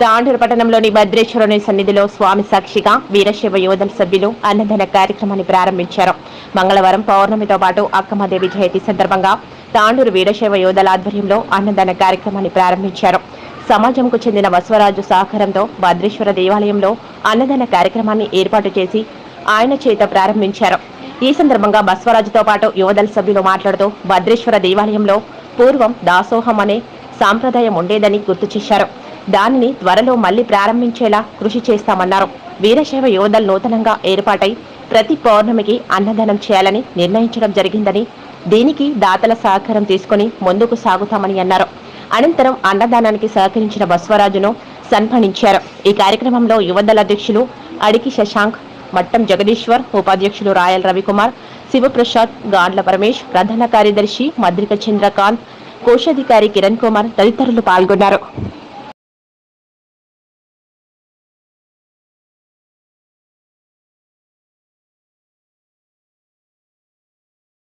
తాండూరు పట్టణంలోని భద్రేశ్వరుని సన్నిధిలో స్వామి సాక్షిగా వీరశైవ యోధల సభ్యులు అన్నదాన కార్యక్రమాన్ని ప్రారంభించారు. మంగళవారం పౌర్ణమితో పాటు అక్కమదేవి జయంతి సందర్భంగా తాండూరు వీరశైవ యోధల ఆధ్వర్యంలో అన్నదాన కార్యక్రమాన్ని ప్రారంభించారు. సమాజంకు చెందిన బసవరాజు సహకారంతో భద్రేశ్వర దేవాలయంలో అన్నదాన కార్యక్రమాన్ని ఏర్పాటు చేసి ఆయన చేత ప్రారంభించారు. ఈ సందర్భంగా బస్వరాజుతో పాటు యువదళ సభ్యులు మాట్లాడుతూ భద్రేశ్వర దేవాలయంలో పూర్వం దాసోహం అనే సాంప్రదాయం ఉండేదని గుర్తు చేశారు. దానిని త్వరలో మళ్ళీ ప్రారంభించేలా కృషి చేస్తామన్నారు. వీరశైవ యోధలు నూతనంగా ఏర్పాటై ప్రతి పౌర్ణమికి అన్నదానం చేయాలని నిర్ణయించడం జరిగిందని దీనికి దాతల సహకారం తీసుకుని ముందుకు సాగుతామని అన్నారు. అనంతరం అన్నదానానికి సహకరించిన బస్వరాజును సన్మానించారు. ఈ కార్యక్రమంలో యువదళ అధ్యక్షులు అడికి శశాంక్ మట్టం జగదీశ్వర్ ఉపాధ్యక్షులు రాయల్ రవికుమార్ శివప్రసాద్ గాండ్ల పరమేష్ ప్రధాన కార్యదర్శి మద్రిక చంద్రకాంత్ కోశాధికారి కిరణ్ కుమార్ తదితరులు పాల్గొన్నారు.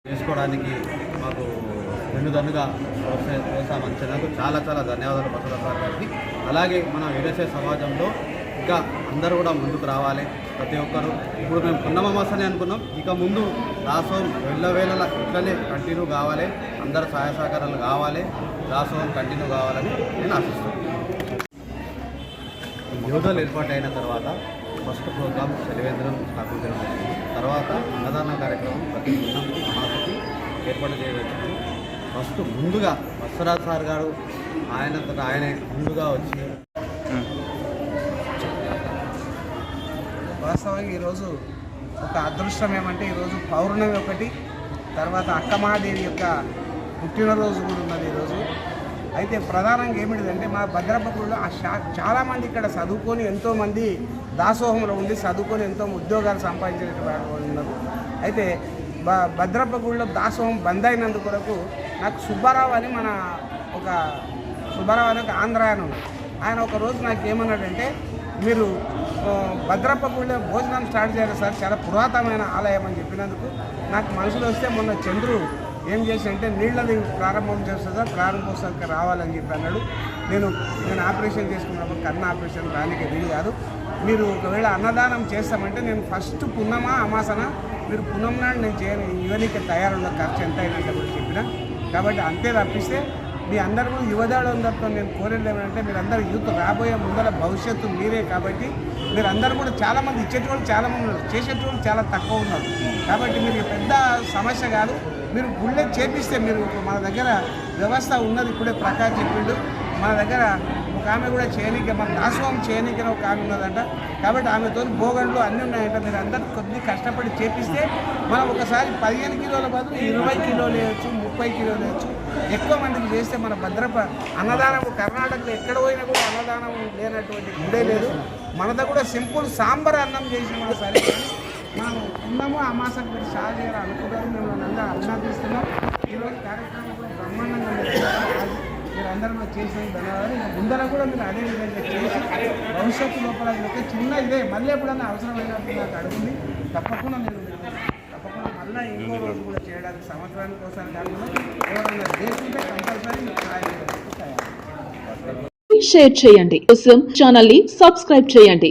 చేసుకోవడానికి మాకు వెన్నుదన్నుగా ప్రోత్సా నాకు చాలా చాలా ధన్యవాదాలు బసవ సార్ గారికి. అలాగే మన వీరశైవ సమాజంలో ఇంకా అందరూ కూడా ముందుకు రావాలి. ప్రతి ఒక్కరు. ఇప్పుడు మేము పున్నమాసని అనుకున్నాం. ఇక ముందు దాసోహం వెళ్ళవేళలా ఇట్లనే కంటిన్యూ కావాలి. అందరు సహాయ సహకారాలు కావాలి. దాసోం కంటిన్యూ కావాలని నేను ఆశిస్తున్నాను. ఏర్పాటు ఏర్పాటైన తర్వాత ఫస్ట్ ప్రోగ్రామ్ శనివేంద్రం స్థాపించడం జరిగింది తర్వాత అన్నదాన కార్యక్రమం ప్రతి గుణం ఏర్పాటు చేయవచ్చు ఫస్ట్ ముందుగా వత్సరాజ్ సార్ గారు ఆయన ఆయనే ముందుగా వచ్చి వాస్తవంగా ఈరోజు ఒక అదృష్టం ఏమంటే ఈరోజు పౌర్ణమి ఒకటి తర్వాత అక్కమహాదేవి యొక్క పుట్టినరోజు కూడా ఉన్నది ఈరోజు. అయితే ప్రధానంగా ఏమిటిదంటే మా భద్రపగుడిలో ఆ షా చాలామంది ఇక్కడ చదువుకొని ఎంతోమంది దాసోహంలో ఉండి చదువుకొని ఎంతో ఉద్యోగాలు సంపాదించినటువంటి వాళ్ళు ఉన్నారు. అయితే బ భద్రపగుడిలో దాసోహం బంద్ అయినందు కొరకు నాకు సుబ్బారావు అని మన ఒక సుబ్బారావు అని ఒక ఆంధ్ర ఆయన ఉన్నాడు ఆయన ఒక రోజు నాకు ఏమన్నాడంటే మీరు భద్రప్ప గుడిలో భోజనం స్టార్ట్ చేయాలి సార్ చాలా పురాతనమైన ఆలయం అని చెప్పినందుకు నాకు మనసులో వస్తే మొన్న చంద్రుడు ఏం చేసి అంటే నీళ్ళది ప్రారంభం చేస్తుందా? ప్రారంభోత్సవానికి రావాలని చెప్పి అన్నాడు. నేను నేను ఆపరేషన్ చేసుకున్నప్పుడు కన్న ఆపరేషన్ రానికి వీలు కాదు. మీరు ఒకవేళ అన్నదానం చేస్తామంటే నేను ఫస్ట్ పున్నమా అమాసన మీరు పున్నం నాడు నేను చేయను. యువనికి తయారున్న ఖర్చు ఎంత అయినా కూడా చెప్పిన. కాబట్టి అంతే తప్పిస్తే మీ అందరూ కూడా యువదాడందరితో నేను కోరేది ఏమంటే మీరందరూ యూత్ రాబోయే ముందర భవిష్యత్తు మీరే కాబట్టి మీరందరూ కూడా చాలామంది ఇచ్చేటోళ్ళు చాలామంది ఉన్నారు. చేసేటోళ్ళు చాలా తక్కువ ఉన్నారు. కాబట్టి మీరు పెద్ద సమస్య కాదు. మీరు గుళ్ళే చేపిస్తే మీరు మన దగ్గర వ్యవస్థ ఉన్నది ఇప్పుడే ప్రకాష్ చెప్పిండు. మన దగ్గర ఒక ఆమె కూడా చేయనిక మన దాసోహం చేయనీకి అని ఒక ఆమె ఉన్నదంట. కాబట్టి ఆమెతో భోగండ్లు అన్నీ ఉన్నాయంట. మీరు అందరూ కొద్ది కష్టపడి చేపిస్తే మనం ఒకసారి పదిహేను కిలోల బదులు ఇరవై కిలోలు వేయచ్చు ముప్పై కిలోలు వేయచ్చు. ఎక్కువ మందికి చేస్తే మన భద్రప అన్నదానం కర్ణాటకలో ఎక్కడ పోయినా కూడా అన్నదానం లేనటువంటి గుడే లేదు. మనతో కూడా సింపుల్ సాంబార్ అన్నం చేసి మన సరే కానీ మనం ఉన్నాము అమాసం మీరు షా చేయాలి అనుకుంటారు మేము అందరూ అభినందిస్తున్నాం. ఈరోజు కార్యక్రమం కూడా బ్రహ్మాండంగా. మీరు అందరూ కూడా చేసిన ధన్యవాదాలు. ఇంకా ముందర కూడా మీరు అదే విధంగా చేసి భవిష్యత్తు లోపల ఒక చిన్న ఇదే మళ్ళీ ఎప్పుడైనా అవసరమైనప్పుడు నాకు అడుగుంది తప్పకుండా నేను తప్పకుండా మళ్ళీ ఇంకో రోజు కూడా చేయడానికి సంవత్సరానికి ఒకసారి కాకుండా ఎవరైనా చేస్తుంటే కంపల్సరీ మీకు సహాయం చేయడానికి తయారు షేర్ చేయండి. కోసం ఛానల్ని సబ్స్క్రైబ్ చేయండి.